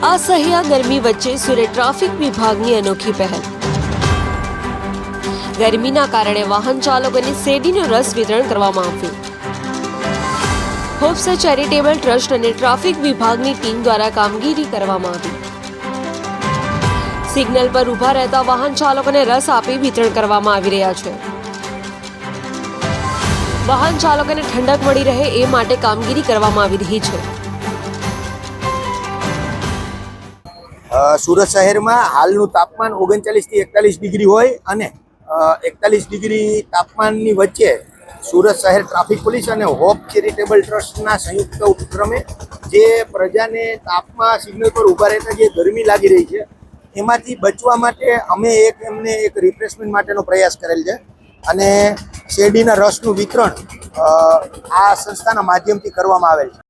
અસહ્ય ગરમી વચ્ચે સુરત ટ્રાફિક વિભાગની અનોખી પહેલ ગરમીના કારણે વાહન ચાલકોને શેરડીનો રસ વિતરણ કરવામાં આવ્યું હોપ્સ ચેરિટેબલ ટ્રસ્ટ અને ટ્રાફિક વિભાગની ટીમ દ્વારા કામગીરી કરવામાં આવી સિગ્નલ પર ઊભા રહેતા વાહન ચાલકોને રસ આપી વિતરણ કરવામાં આવી રહ્યા છે વાહન ચાલકોને ઠંડક મળી રહે એ માટે કામગીરી કરવામાં આવી રહી છે સુરત શહેરમાં હાલનું તાપમાન ઓગણચાલીસથી એકતાલીસ ડિગ્રી હોય અને એકતાલીસ ડિગ્રી તાપમાનની વચ્ચે સુરત શહેર ટ્રાફિક પોલીસ અને હોપ ચેરિટેબલ ટ્રસ્ટના સંયુક્ત ઉપક્રમે જે પ્રજાને તાપમાં સિગ્નલ પર ઊભા રહેતા જે ગરમી લાગી રહી છે, એમાંથી બચવા માટે અમે એક એમને એક રિફ્રેશમેન્ટ માટેનો પ્રયાસ કરેલ છે અને શેરડીના રસનું વિતરણ આ સંસ્થાના માધ્યમથી કરવામાં આવેલ છે.